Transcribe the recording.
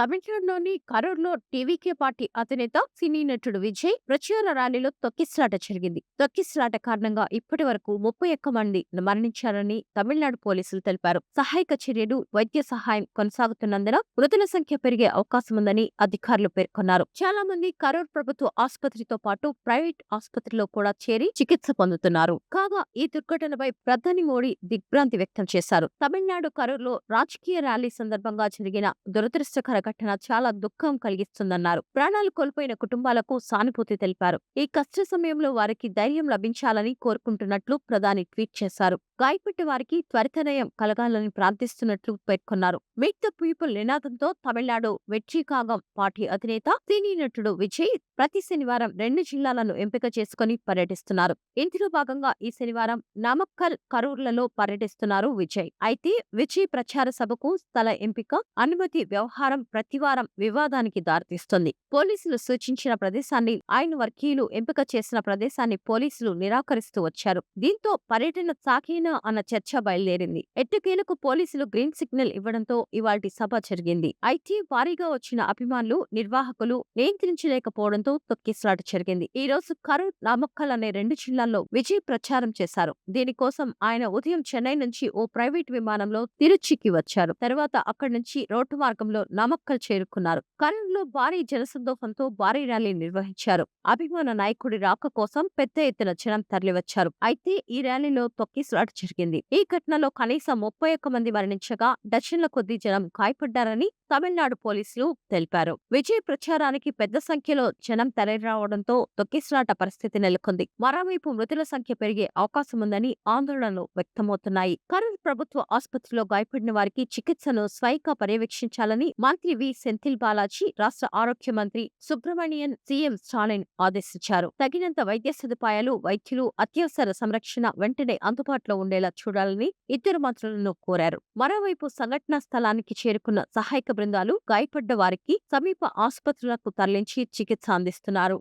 తమిళనాడులోని కరూర్లో TVK party అధినేత సినీ నటుడు విజయ్ ప్రచార ర్యాలీలో తొక్కిసలాట జరిగింది. తొక్కిసలాట కారణంగా ఇప్పటి వరకు ముప్పై ఒక్క మంది మరణించారని తమిళనాడు పోలీసులు తెలిపారు. సహాయక చర్యలు వైద్య సహాయం కొనసాగుతున్నందున మృతుల సంఖ్య పెరిగే అవకాశముందని అధికారులు పేర్కొన్నారు. చాలా మంది కరూర్ ప్రభుత్వ ఆసుపత్రితో పాటు ప్రైవేట్ ఆసుపత్రిలో కూడా చేరి చికిత్స పొందుతున్నారు. కాగా ఈ దుర్ఘటనపై ప్రధాని మోడీ దిగ్భ్రాంతి వ్యక్తం చేశారు. తమిళనాడు కరూర్లో రాజకీయ ర్యాలీ సందర్భంగా జరిగిన దురదృష్టకర ఘటన చాలా దుఃఖం కలిగిస్తుందన్నారు. ప్రాణాలు కోల్పోయిన కుటుంబాలకు సానుభూతి తెలిపారు. ఈ కష్ట సమయంలో వారికి ధైర్యం లభించాలని కోరుకుంటున్నట్లు ప్రధాని ట్వీట్ చేశారు. గాయపడ్డ వారికి త్వరితనయం కలగాలని ప్రార్థిస్తున్నట్లు పేర్కొన్నారు. మీట్ ద పీపుల్ నినాదంతో తమిళనాడు వెట్రికాగం పార్టీ అధినేత సినీ నటుడు విజయ్ ప్రతి శనివారం రెండు జిల్లాలను ఎంపిక చేసుకుని పర్యటిస్తున్నారు. ఇందులో భాగంగా ఈ శనివారం నామక్కల్ కరూర్లలో పర్యటిస్తున్నారు విజయ్. అయితే విజయ్ ప్రచార సభకు స్థల ఎంపిక అనుమతి వ్యవహారం ప్రతివారం వివాదానికి దారితీస్తుంది. పోలీసులు సూచించిన ప్రదేశాన్ని ఆయన వర్గీయులు ఎంపిక చేసిన ప్రదేశాన్ని పోలీసులు నిరాకరిస్తూ వచ్చారు. దీంతో పర్యటన సాకేనా అన్న చర్చ బయలుదేరింది. ఎట్టకేలకు పోలీసులు గ్రీన్ సిగ్నల్ ఇవ్వడంతో ఇవాటి సభ జరిగింది. అయితే భారీగా వచ్చిన అభిమానులు నిర్వాహకులు నియంత్రించలేకపోవడంతో తొక్కిసలాట జరిగింది. ఈ రోజు కరూర్ నామక్కల్ అనే రెండు జిల్లాల్లో విజయ్ ప్రచారం చేశారు. దీనికోసం ఆయన ఉదయం చెన్నై నుంచి ఓ ప్రైవేట్ విమానంలో తిరుచికి వచ్చారు. తర్వాత అక్కడి నుంచి రోడ్డు మార్గంలో నామక్కల్ చేరుకున్నారు. కర్నూలులో భారీ జనసందోహంతో భారీ ర్యాలీ నిర్వహించారు. అభిమాన నాయకుడి రాక కోసం పెద్ద ఎత్తున జనం తరలివచ్చారు. అయితే ఈ ర్యాలీలో తొక్కిసలాట జరిగింది. ఈ ఘటనలో కనీసం ముప్పై ఒక్క మంది మరణించగా డజన్ల కొద్ది జనం గాయపడ్డారని తమిళనాడు పోలీసులు తెలిపారు. విజయ్ ప్రచారానికి పెద్ద సంఖ్యలో జనం తరలిరావడంతో తొక్కిసలాట పరిస్థితి నెలకొంది. మరోవైపు మృతుల సంఖ్య పెరిగే అవకాశముందని ఆందోళనలు వ్యక్తమవుతున్నాయి. కరూర్ ప్రభుత్వ ఆసుపత్రిలో గాయపడిన వారికి చికిత్సను స్వయంగా పర్యవేక్షించాలని మంత్రి వి. సెంథిల్ బాలాజీ రాష్ట్ర ఆరోగ్య మంత్రి సుబ్రహ్మణ్యన్ సీఎం స్టాలిన్ ఆదేశించారు. తగినంత వైద్య సదుపాయాలు వైద్యులు అత్యవసర సంరక్షణ వెంటనే అందుబాటులో ఉండేలా చూడాలని ఇద్దరు మంత్రులను కోరారు. మరోవైపు సంఘటనా స్థలానికి చేరుకున్న సహాయక బృందాలు గాయపడ్డ వారికి సమీప ఆసుపత్రులకు తరలించి చికిత్స అందిస్తున్నారు.